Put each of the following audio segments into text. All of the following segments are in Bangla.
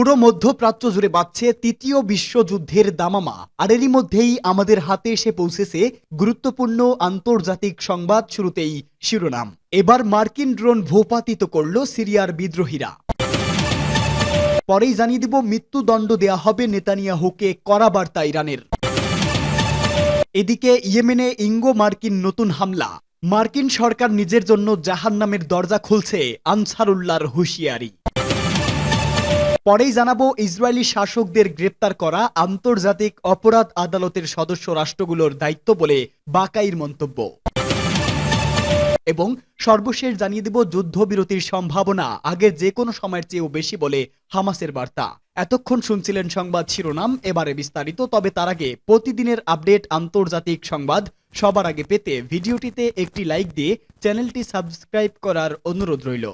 পুরো মধ্যপ্রাচ্য জুড়ে বাড়ছে তৃতীয় বিশ্বযুদ্ধের দামামা। আর এরই মধ্যেই আমাদের হাতে এসে পৌঁছেছে গুরুত্বপূর্ণ আন্তর্জাতিক সংবাদ শুরুতেই শিরোনাম। এবার মার্কিন ড্রোন ভূপাতিত করল সিরিয়ার বিদ্রোহীরা। পরেই জানিয়ে দিব, মৃত্যুদণ্ড দেয়া হবে নেতানিয়াহুকে কড়া বার্তা ইরানের। এদিকে ইয়েমেনে ইঙ্গো মার্কিন নতুন হামলা। মার্কিন সরকার নিজের জন্য জাহান্নামের দরজা খুলছে আনসারুল্লাহর হুঁশিয়ারি। পরেই জানাব ইসরায়েলি শাসকদের গ্রেপ্তার করা আন্তর্জাতিক অপরাধ আদালতের সদস্য রাষ্ট্রগুলোর দায়িত্ব বলে বাকাইর মন্তব্য। এবং সর্বশেষ জানিয়ে দেব যুদ্ধবিরতির সম্ভাবনা আগের যে কোনো সময়ের চেয়েও বেশি বলে হামাসের বার্তা। এতক্ষণ শুনছিলেন সংবাদ শিরোনাম, এবারে বিস্তারিত, তবে তার আগে প্রতিদিনের আপডেট আন্তর্জাতিক সংবাদ সবার আগে পেতে ভিডিওটিতে একটি লাইক দিয়ে চ্যানেলটি সাবস্ক্রাইব করার অনুরোধ রইল।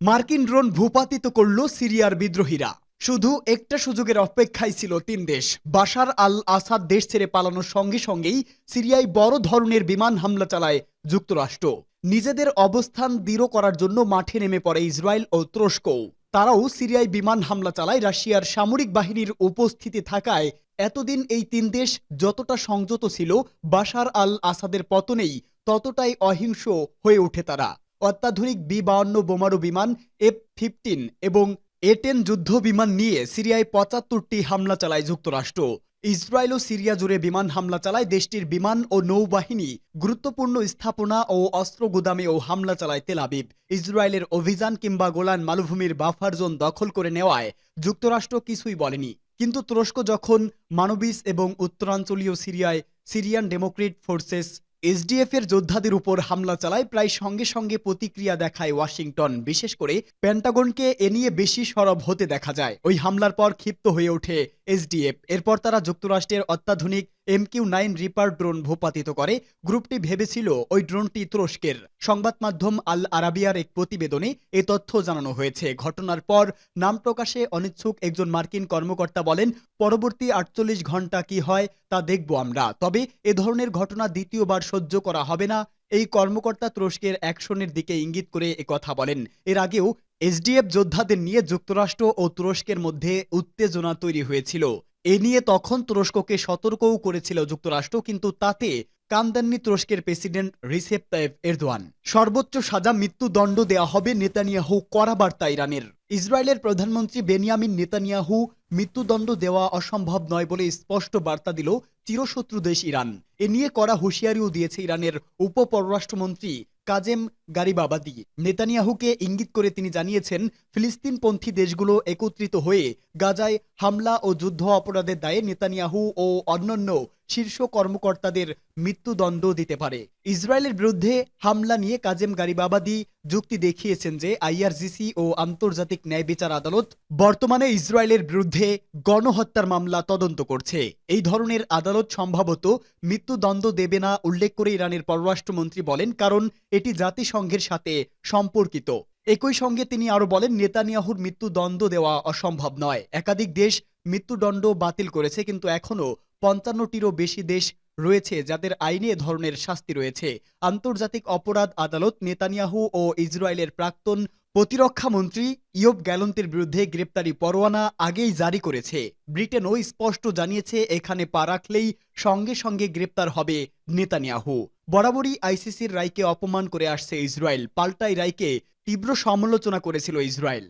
মার্কিন ড্রোন ভূপাতিত করল সিরিয়ার বিদ্রোহীরা। শুধু একটা সুযোগের অপেক্ষায় ছিল তিন দেশ। বাশার আল আসাদ দেশ ছেড়ে পালানোর সঙ্গে সঙ্গেই সিরিয়ায় বড় ধরনের বিমান হামলা চালায় যুক্তরাষ্ট্র। নিজেদের অবস্থান দৃঢ় করার জন্য মাঠে নেমে পড়ে ইসরায়েল ও তুরস্কও তারাও সিরিয়ায় বিমান হামলা চালায় রাশিয়ার সামরিক বাহিনীর উপস্থিতি থাকায় এতদিন এই তিন দেশ যতটা সংযত ছিল, বাশার আল আসাদের পতনেই ততটাই অহিংস হয়ে ওঠে তারা। অত্যাধুনিক বি বাউন্ন বোমারু বিমান এফ ফিফটিন এবং এ টেন যুদ্ধ বিমান নিয়ে সিরিয়ায় পঁচাত্তরটি হামলা চালায় যুক্তরাষ্ট্র। ইসরায়েল ও সিরিয়া জুড়ে বিমান হামলা চালায় দেশটির বিমান ও নৌবাহিনী। গুরুত্বপূর্ণ স্থাপনা ও অস্ত্র গুদামেও হামলা চালায় তেল আবিব। ইসরায়েলের অভিযান কিংবা গোলান মালভূমির বাফার জোন দখল করে নেওয়ায় যুক্তরাষ্ট্র কিছুই বলেনি। কিন্তু তুরস্ক যখন মানবিস এবং উত্তরাঞ্চলীয় সিরিয়ায় সিরিয়ান ডেমোক্রেট ফোর্সেস এসডিএফ এর যোদ্ধাদের উপর হামলা চালায়, প্রায় সঙ্গে সঙ্গে প্রতিক্রিয়া দেখায় ওয়াশিংটন। বিশেষ করে পেন্টাগনকে এ নিয়ে বেশি সরব হতে দেখা যায়। ওই হামলার পর ক্ষিপ্ত হয়ে ওঠে এসডিএফ। এরপর তারা যুক্তরাষ্ট্রের অত্যাধুনিক এমকিউ নাইন রিপার ড্রোন ভূপাতিত করে। গ্রুপটি ভেবেছিল ওই ড্রোনটি তুরস্কের। সংবাদ মাধ্যম আল আরাবিয়ার এক প্রতিবেদনে এ তথ্য জানানো হয়েছে। ঘটনার পর নাম প্রকাশে অনিচ্ছুক একজন মার্কিন কর্মকর্তা বলেন, পরবর্তী আটচল্লিশ ঘণ্টা কি হয় তা দেখব আমরা। তবে এ ধরনের ঘটনা দ্বিতীয়বার সহ্য করা হবে না। এই কর্মকর্তা তুরস্কের অ্যাকশনের দিকে ইঙ্গিত করে কথা বলেন। এর আগেও এসডিএফ যোদ্ধাদের নিয়ে যুক্তরাষ্ট্র ও তুরস্কের মধ্যে উত্তেজনা তৈরি হয়েছিল। এ নিয়ে তখন তুরস্ককে সতর্কও করেছিল যুক্তরাষ্ট্র, কিন্তু তাতে কান দেননি তুরস্কের প্রেসিডেন্ট রিসেপ তাইব এরদোয়ান। সর্বোচ্চ সাজা, মৃত্যুদণ্ড দেয়া হবে নেতানিয়াহু, কড়া বার্তা ইরানের। ইসরায়েলের প্রধানমন্ত্রী বেনিয়ামিন নেতানিয়াহু, মৃত্যুদণ্ড দেওয়া অসম্ভব নয় বলে স্পষ্ট বার্তা দিল চিরশত্রু দেশ ইরান। এ নিয়ে কড়া হুঁশিয়ারিও দিয়েছে ইরানের উপ পররাষ্ট্রমন্ত্রী কাজেম গারিবাবাদি। নেতানিয়াহুকে ইঙ্গিত করে তিনি জানিয়েছেন, ফিলিস্তিনপন্থী দেশগুলো একত্রিত হয়ে গাজায় হামলা ও যুদ্ধ অপরাধের দায়ে নেতানিয়াহু ও অন্যান্য শীর্ষ কর্মকর্তাদের মৃত্যুদণ্ড দিতে পারে। ইসরায়েলের বিরুদ্ধে হামলা নিয়ে কাজেম গারিবাবাদি যুক্তি দেখিয়েছেন যে আইআরজিসি ও আন্তর্জাতিক ন্যায় বিচার আদালত বর্তমানে ইসরায়েলের বিরুদ্ধে গণহত্যার মামলা তদন্ত করছে। এই ধরনের আদালত সম্ভবত মৃত্যুদণ্ড দেবে না উল্লেখ করে ইরানের পররাষ্ট্রমন্ত্রী বলেন, কারণ এটি জাতিসংঘের সাথে সম্পর্কিত। একই সঙ্গে তিনি আরও বলেন, নেতানিয়াহুর মৃত্যুদণ্ড দেওয়া অসম্ভব নয়। একাধিক দেশ মৃত্যুদণ্ড বাতিল করেছে, কিন্তু এখনও পঞ্চান্নটিরও বেশি দেশ রয়েছে যাদের আইনে ধরনের শাস্তি রয়েছে। আন্তর্জাতিক অপরাধ আদালত নেতানিয়াহু ও ইসরায়েলের প্রাক্তন প্রতিরক্ষা মন্ত্রী ইয়ব গ্যালন্তের বিরুদ্ধে গ্রেপ্তারি পরোয়ানা আগেই জারি করেছে। ব্রিটেনও স্পষ্ট জানিয়েছে, এখানে পা রাখলেই সঙ্গে সঙ্গে গ্রেপ্তার হবে নেতানিয়াহু। বরাবরই আইসিসির রায়কে অপমান করে আসছে ইসরায়েল পাল্টাই রায়কে তীব্র সমালোচনা করেছিল ইসরায়েল।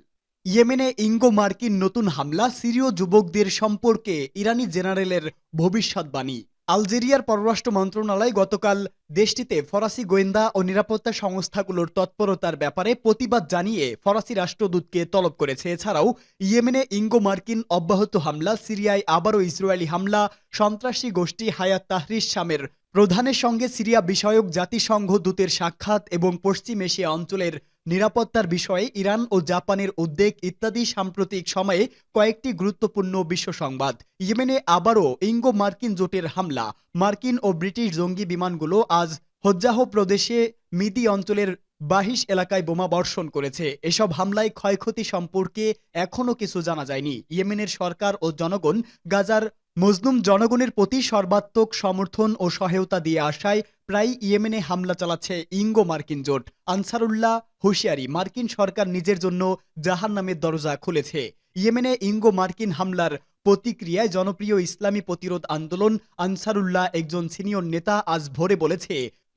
ইয়েমেনে ইঙ্গো মার্কিন নতুন হামলা, সিরীয় যুবকদের সম্পর্কে ইরানি জেনারেলের ভবিষ্যৎবাণী। আলজেরিয়ার পররাষ্ট্র মন্ত্রণালয় গতকাল দেশটিতে ফরাসি গোয়েন্দা ও নিরাপত্তা সংস্থাগুলোর তৎপরতার ব্যাপারে প্রতিবাদ জানিয়ে ফরাসি রাষ্ট্রদূতকে তলব করেছে। এছাড়াও, ইয়েমেনে ইঙ্গো মার্কিন অব্যাহত হামলা, সিরিয়ায় আবারও ইসরায়েলি হামলা, সন্ত্রাসী গোষ্ঠী হায়াত তাহরিস শামের প্রধানের সঙ্গে সিরিয়া বিষয়ক জাতিসংঘ দূতের সাক্ষাৎ এবং পশ্চিম এশিয়া অঞ্চলের নিরাপত্তার বিষয়ে ইরান ও জাপানের উদ্বেগ ইত্যাদি সাম্প্রতিক সময়ে কয়েকটি গুরুত্বপূর্ণ বিশ্ব সংবাদ। ইয়েমেনে আবারও ইঙ্গো মার্কিন জোটের হামলা। মার্কিন ও ব্রিটিশ জঙ্গি বিমানগুলো আজ হজ্জাহ প্রদেশে মিদি অঞ্চলের বাহিশ এলাকায় বোমা বর্ষণ করেছে। এসব হামলায় ক্ষয়ক্ষতি সম্পর্কে এখনও কিছু জানা যায়নি। ইয়েমেনের সরকার ও জনগণ গাজার মজলুম জনগণের প্রতি সর্বাত্মক সমর্থন ও সহায়তা দিয়ে আসায় প্রায় ইয়েমেনে হামলা চালাচ্ছে ইঙ্গো মার্কিন জোট। আনসারুল্লাহ হুঁশিয়ারি, মার্কিন সরকার নিজের জন্য জাহান নামের দরজা খুলেছে। ইয়েমেনে ইঙ্গো মার্কিন হামলার প্রতিক্রিয়ায় জনপ্রিয় ইসলামী প্রতিরোধ আন্দোলন আনসারুল্লাহ একজন সিনিয়র নেতা আজ ভোরে বলেছে,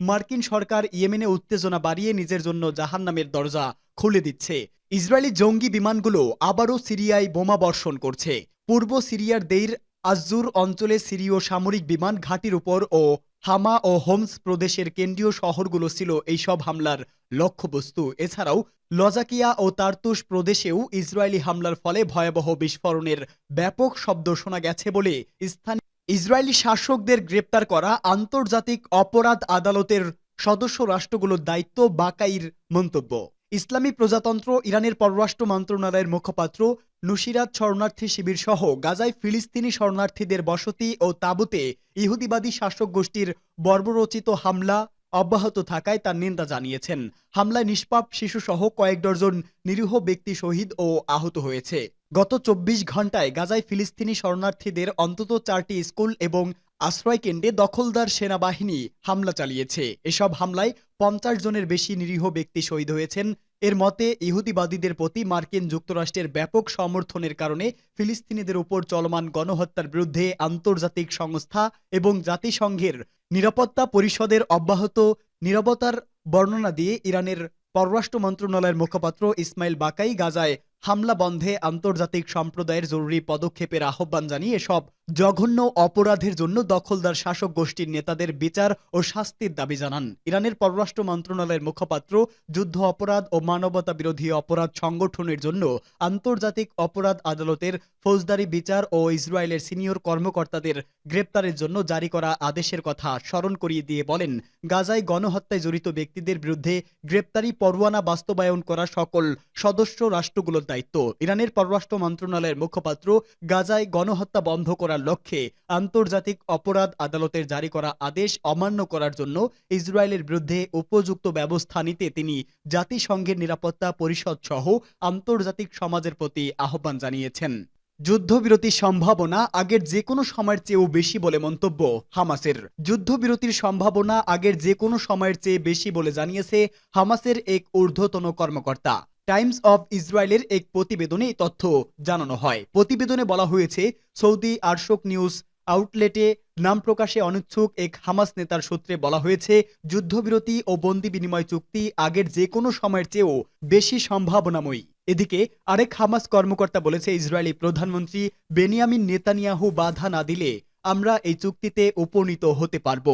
মার্কিন সরকার ইয়েমেনে উত্তেজনা বাড়িয়ে নিজের জন্য জাহান নামের দরজা খুলে দিচ্ছে। ইসরায়েলি জঙ্গি বিমানগুলো আবারও সিরিয়ায় বোমা বর্ষণ করছে। পূর্ব সিরিয়ার দেইর আজুর অঞ্চলে সিরীয় সামরিক বিমান ঘাঁটির উপর ও হামা ও হোমস প্রদেশের কেন্দ্রীয় শহরগুলো ছিল এইসব হামলার লক্ষ্যবস্তু। এছাড়াও লজাকিয়া ও তার্তুস প্রদেশেও ইসরায়েলি হামলার ফলে ভয়াবহ বিস্ফোরণের ব্যাপক শব্দ শোনা গেছে বলে স্থানীয় ইসরায়েলি শাসকদের গ্রেপ্তার করা আন্তর্জাতিক অপরাধ আদালতের সদস্য রাষ্ট্রগুলোর দায়িত্ব বাকাইর মন্তব্য। ইসলামী প্রজাতন্ত্র ইরানের পররাষ্ট্র মন্ত্রণালয়ের মুখপাত্র নুসিরাত শরণার্থী শিবির সহ গাজায় ফিলিস্তিনি শরণার্থীদের বসতি ও তাঁবুতে ইহুদিবাদী শাসক গোষ্ঠীর বর্বরচিত হামলা অব্যাহত থাকায় তার নিন্দা জানিয়েছেন। হামলায় নিষ্পাপ শিশুসহ কয়েক ডজন নিরীহ ব্যক্তি শহীদ ও আহত হয়েছে। গত চব্বিশ ঘন্টায় গাজায় ফিলিস্তিনি শরণার্থীদের অন্তত চারটি স্কুল এবং আশ্রয়কেন্দ্রে দখলদার সেনাবাহিনী হামলা চালিয়েছে। এসব হামলায় পঞ্চাশ জনের বেশি নিরীহ ব্যক্তি শহীদ হয়েছেন। এর মতে, ইহুদিবাদীদের প্রতি মার্কিন যুক্তরাষ্ট্রের ব্যাপক সমর্থনের কারণে ফিলিস্তিনিদের উপর চলমান গণহত্যার বিরুদ্ধে আন্তর্জাতিক সংস্থা এবং জাতিসংঘের নিরাপত্তা পরিষদের অব্যাহত নিরবতার বর্ণনা দিয়ে ইরানের পররাষ্ট্র মন্ত্রণালয়ের মুখপাত্র ইসমাইল বাকাই গাজায় হামলা বন্ধে আন্তর্জাতিক সম্প্রদায়ের জরুরি পদক্ষেপের আহ্বান জানিয়ে সব জঘন্য অপরাধের জন্য দখলদার শাসক গোষ্ঠীর নেতাদের বিচার ও শাস্তির দাবি জানান। ইরানের পররাষ্ট্র মন্ত্রণালয়ের মুখপাত্র, যুদ্ধ অপরাধ ও মানবতা বিরোধী অপরাধ সংগঠনের জন্য আন্তর্জাতিক অপরাধ আদালতের ফৌজদারি বিচার ও ইসরায়েলের সিনিয়র কর্মকর্তাদের গ্রেপ্তারের জন্য জারি করা আদেশের কথা স্মরণ করিয়ে দিয়ে বলেন, গাজায় গণহত্যায় জড়িত ব্যক্তিদের বিরুদ্ধে গ্রেপ্তারি পরোয়ানা বাস্তবায়ন করা সকল সদস্য রাষ্ট্রগুলোর দায়িত্ব। ইরানের পররাষ্ট্র মন্ত্রণালয়ের মুখপাত্র, গাজায় গণহত্যা বন্ধ করার লক্ষ্যে আন্তর্জাতিক অপরাধ আদালতের জারি করা আদেশ অমান্য করার জন্য ইসরায়েলের বিরুদ্ধে উপযুক্ত ব্যবস্থা নিতে তিনি জাতিসংঘের নিরাপত্তা পরিষদ সহ আন্তর্জাতিক সমাজের প্রতি আহ্বান জানিয়েছেন। যুদ্ধবিরতির সম্ভাবনা আগের যে কোনো সময়ের চেয়েও বেশি বলে মন্তব্য হামাসের। যুদ্ধবিরতির সম্ভাবনা আগের যে কোনো সময়ের চেয়ে বেশি বলে জানিয়েছে হামাসের এক ঊর্ধ্বতন কর্মকর্তা। টাইমস অফ ইসরায়েলের এক প্রতিবেদনে এই তথ্য জানানো হয়। প্রতিবেদনে বলা হয়েছে, সৌদি আরশোক নিউজ আউটলেটে নাম প্রকাশে অনিচ্ছুক এক হামাস নেতার সূত্রে বলা হয়েছে, যুদ্ধবিরতি ও বন্দি বিনিময় চুক্তি আগের যে কোনো সময়ের চেয়েও বেশি সম্ভাবনাময়ী। এদিকে আরেক হামাস কর্মকর্তা বলেছে, ইসরায়েলি প্রধানমন্ত্রী বেনিয়ামিন নেতানিয়াহু বাধা না দিলে আমরা এই চুক্তিতে উপনীত হতে পারব।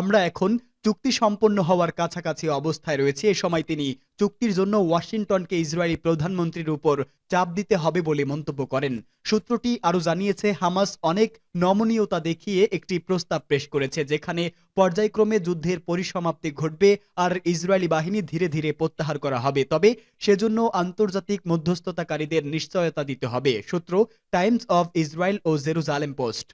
আমরা এখন চুক্তি সম্পন্ন হওয়ার কাছাকাছি অবস্থায় রয়েছে। এ সময় তিনি চুক্তির জন্য ওয়াশিংটনকে ইসরায়েলি প্রধানমন্ত্রীর উপর চাপ দিতে হবে বলে মন্তব্য করেন। সূত্রটি আরও জানিয়েছে, হামাস অনেক নমনীয়তা দেখিয়ে একটি প্রস্তাব পেশ করেছে, যেখানে পর্যায়ক্রমে যুদ্ধের পরিসমাপ্তি ঘটবে আর ইসরায়েলি বাহিনী ধীরে ধীরে প্রত্যাহার করা হবে। তবে সেজন্য আন্তর্জাতিক মধ্যস্থতাকারীদের নিশ্চয়তা দিতে হবে। সূত্র টাইমস অব ইসরায়েল ও জেরুজালেম পোস্ট।